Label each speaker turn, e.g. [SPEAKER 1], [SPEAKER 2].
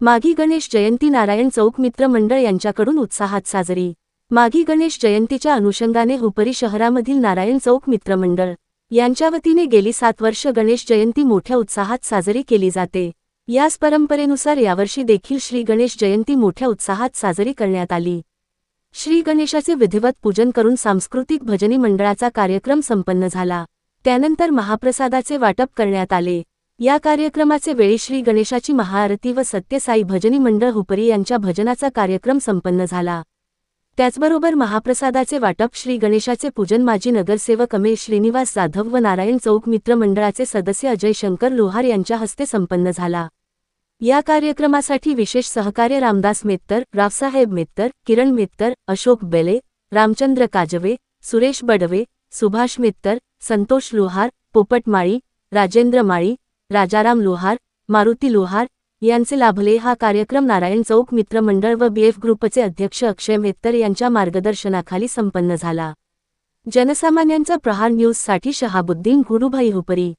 [SPEAKER 1] माघी गणेश जयंती नारायण चौक मित्र मंडळ यांच्याकडून उत्साहात साजरी. माघी गणेश जयंतीच्या अनुषंगाने हुपरी शहरामधील नारायण चौक मित्रमंडळ यांच्या वतीने गेली सात वर्ष गणेश जयंती मोठ्या उत्साहात साजरी केली जाते. याच परंपरेनुसार यावर्षी देखील श्री गणेश जयंती मोठ्या उत्साहात साजरी करण्यात आली. श्री गणेशाचे विधिवत पूजन करून सांस्कृतिक भजनी मंडळाचा कार्यक्रम संपन्न झाला. त्यानंतर महाप्रसादाचे वाटप करण्यात आले. या कार्यक्रमाचे वेळी श्री गणेशाची महाआरती व सत्यसाई भजनी मंडळ हुपरी यांच्या भजनाचा कार्यक्रम संपन्न झाला. त्याचबरोबर महाप्रसादाचे वाटप श्री गणेशाचे पूजन माजी नगरसेवक अमेश श्रीनिवास जाधव व नारायण चौक मित्र मंडळाचे सदस्य अजय शंकर लोहार यांच्या हस्ते संपन्न झाला. या कार्यक्रमासाठी विशेष सहकार्य रामदास मेत्तर रावसाहेब मेत्तर किरण मेत्तर अशोक बेले रामचंद्र काजवे सुरेश बडवे सुभाष मेत्तर संतोष लोहार पोपट माळी राजेंद्र माळी राजाराम लोहार मारुती लोहार यांचे लाभले हा कार्यक्रम नारायण चौक मित्रमंडळ व बीएफ ग्रुपचे अध्यक्ष अक्षय मेत्तर यांच्या मार्गदर्शनाखाली संपन्न झाला. जनसामान्यांचा प्रहार न्यूजसाठी शहाबुद्दीन गुरुभाई हुपरी.